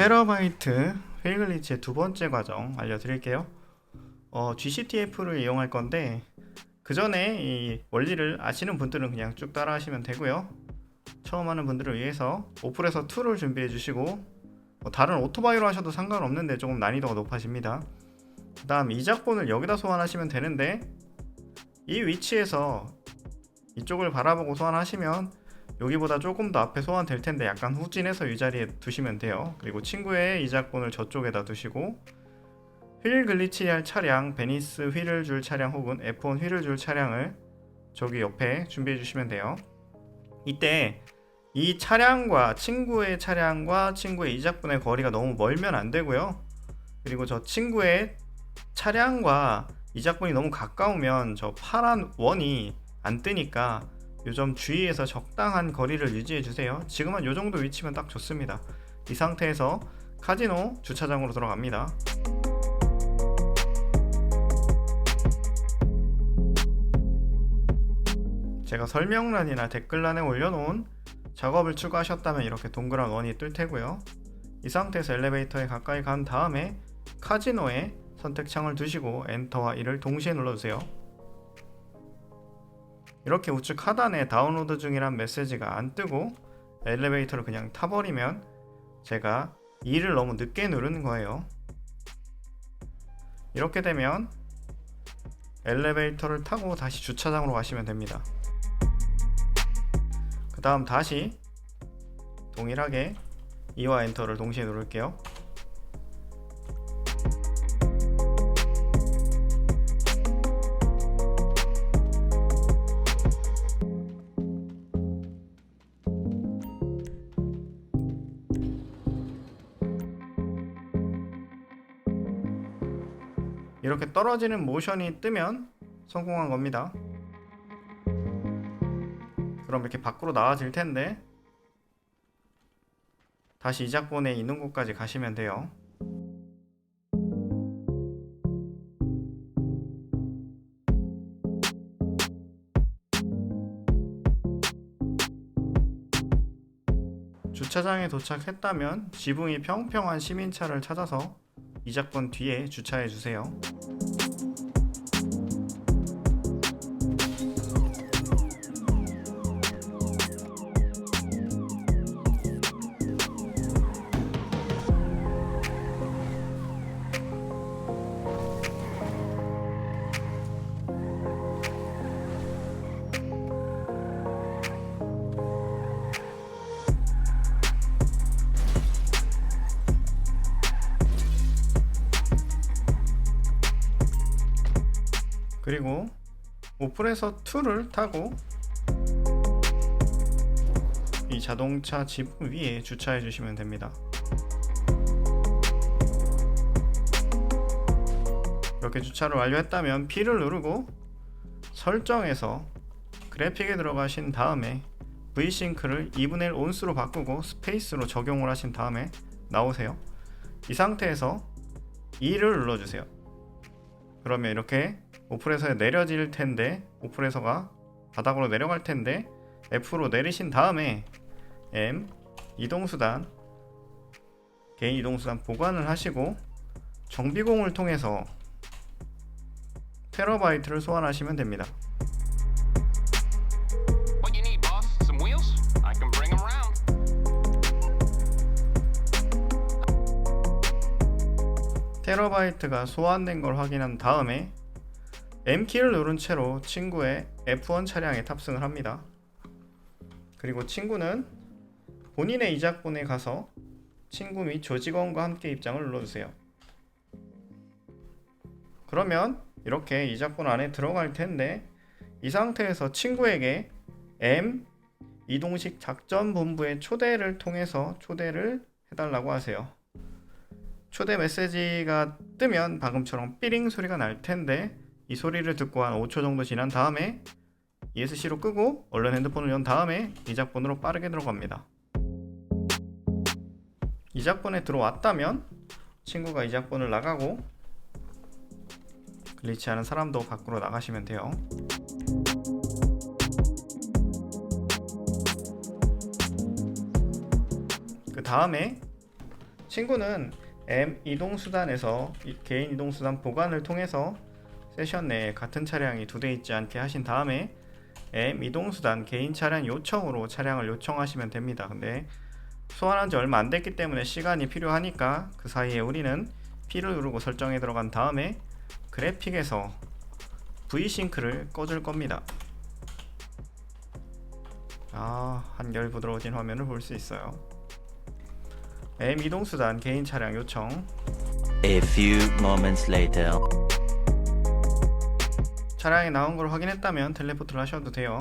테러바이트 휠글리치의 두 번째 과정 알려드릴게요. 어, GCTF를 이용할 건데 그 전에 이 원리를 아시는 분들은 그냥 쭉 따라 하시면 되고요. 처음 하는 분들을 위해서 오플에서 2를 준비해 주시고 뭐 다른 오토바이로 하셔도 상관없는데 조금 난이도가 높아집니다. 그 다음 이 작본을 여기다 소환하시면 되는데 이 위치에서 이쪽을 바라보고 소환하시면 여기보다 조금 더 앞에 소환될 텐데 약간 후진해서 이 자리에 두시면 돼요. 그리고 친구의 이작본을 저쪽에다 두시고 휠 글리치할 차량, 베니스 휠을 줄 차량 혹은 F1 휠을 줄 차량을 저기 옆에 준비해 주시면 돼요. 이때 이 차량과 친구의 차량과 친구의 이작분의 거리가 너무 멀면 안 되고요. 그리고 저 친구의 차량과 이작분이 너무 가까우면 저 파란 원이 안 뜨니까 요점 주위에서 적당한 거리를 유지해 주세요. 지금은 요 정도 위치면 딱 좋습니다. 이 상태에서 카지노 주차장으로 들어갑니다. 제가 설명란이나 댓글란에 올려놓은 작업을 추가하셨다면 이렇게 동그란 원이 뜰 테고요. 이 상태에서 엘리베이터에 가까이 간 다음에 카지노에 선택창을 두시고 엔터와 1을 동시에 눌러주세요. 이렇게 우측 하단에 다운로드 중이란 메시지가 안 뜨고 엘리베이터를 그냥 타버리면 제가 2를 너무 늦게 누르는 거예요. 이렇게 되면 엘리베이터를 타고 다시 주차장으로 가시면 됩니다. 그 다음 다시 동일하게 2와 엔터를 동시에 누를게요. 이렇게 떨어지는 모션이 뜨면 성공한 겁니다. 그럼 이렇게 밖으로 나와질 텐데 다시 이작본에 있는 곳까지 가시면 돼요. 주차장에 도착했다면 지붕이 평평한 시민차를 찾아서 이작본 뒤에 주차해 주세요. 그리고 오플에서 2를 타고 이 자동차 지붕 위에 주차해 주시면 됩니다. 이렇게 주차를 완료했다면 P를 누르고 설정에서 그래픽에 들어가신 다음에 V싱크를 2분의 1 온수로 바꾸고 스페이스로 적용을 하신 다음에 나오세요. 이 상태에서 2를 눌러주세요. 그러면 이렇게 오플에서 내려질 텐데 오플에서가 바닥으로 내려갈 텐데 F로 내리신 다음에 M 이동수단 개인 이동수단 보관을 하시고 정비공을 통해서 테러바이트를 소환하시면 됩니다. 테러바이트가 소환된 걸 확인한 다음에 M키를 누른 채로 친구의 F1 차량에 탑승을 합니다. 그리고 친구는 본인의 이작본에 가서 친구 및 조직원과 함께 입장을 눌러주세요. 그러면 이렇게 이작본 안에 들어갈 텐데 이 상태에서 친구에게 M 이동식 작전본부의 초대를 통해서 초대를 해달라고 하세요. 초대 메시지가 뜨면 방금처럼 삐링 소리가 날 텐데 이 소리를 듣고 한 5초 정도 지난 다음에 ESC로 끄고 얼른 핸드폰을 연 다음에 이작본으로 빠르게 들어갑니다. 이작본에 들어왔다면 친구가 이작본을 나가고 글리치하는 사람도 밖으로 나가시면 돼요. 그 다음에 친구는 M 이동수단에서 이- 개인 이동수단 보관을 통해서 세션 내에 같은 차량이 두 대 있지 않게 하신 다음에 M 이동수단 개인 차량 요청으로 차량을 요청하시면 됩니다. 근데 소환한 지 얼마 안 됐기 때문에 시간이 필요하니까 그 사이에 우리는 P를 누르고 설정에 들어간 다음에 그래픽에서 V싱크를 꺼줄 겁니다. 아, 한결 부드러워진 화면을 볼 수 있어요. M 이동수단 개인 차량 요청 A few moments later. 차량이 나온 걸 확인했다면 텔레포트를 하셔도 돼요.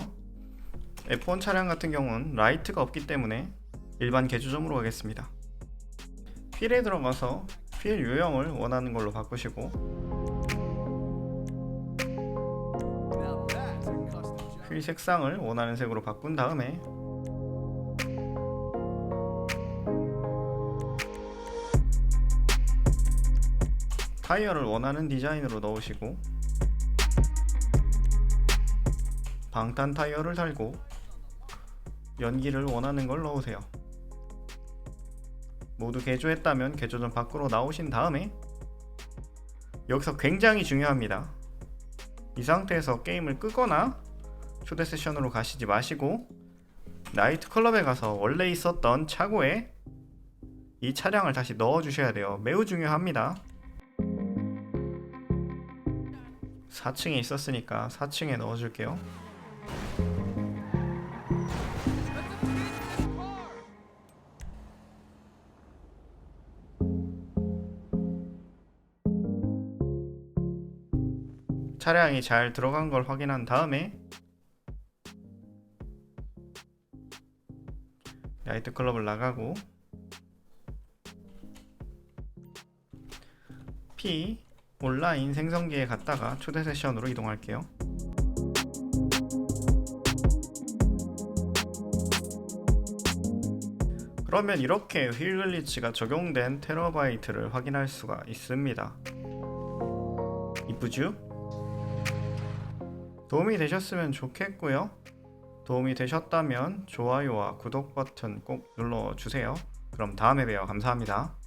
F1 차량 같은 경우는 라이트가 없기 때문에 일반 개조점으로 가겠습니다. 휠에 들어가서 휠 유형을 원하는 걸로 바꾸시고 휠 색상을 원하는 색으로 바꾼 다음에 타이어를 원하는 디자인으로 넣으시고 방탄 타이어를 달고 연기를 원하는 걸 넣으세요. 모두 개조했다면 개조전 밖으로 나오신 다음에 여기서 굉장히 중요합니다. 이 상태에서 게임을 끄거나 초대 세션으로 가시지 마시고 나이트 클럽에 가서 원래 있었던 차고에 이 차량을 다시 넣어 주셔야 돼요. 매우 중요합니다. 4층에 있었으니까 4층에 넣어 줄게요. 차량이 잘 들어간 걸 확인한 다음에 나이트 클럽을 나가고 P 온라인 생성기에 갔다가 초대 세션으로 이동할게요. 그러면 이렇게 휠 글리치가 적용된 테러바이트를 확인할 수가 있습니다. 이쁘죠? 도움이 되셨으면 좋겠고요. 도움이 되셨다면 좋아요와 구독 버튼 꼭 눌러주세요. 그럼 다음에 봬요. 감사합니다.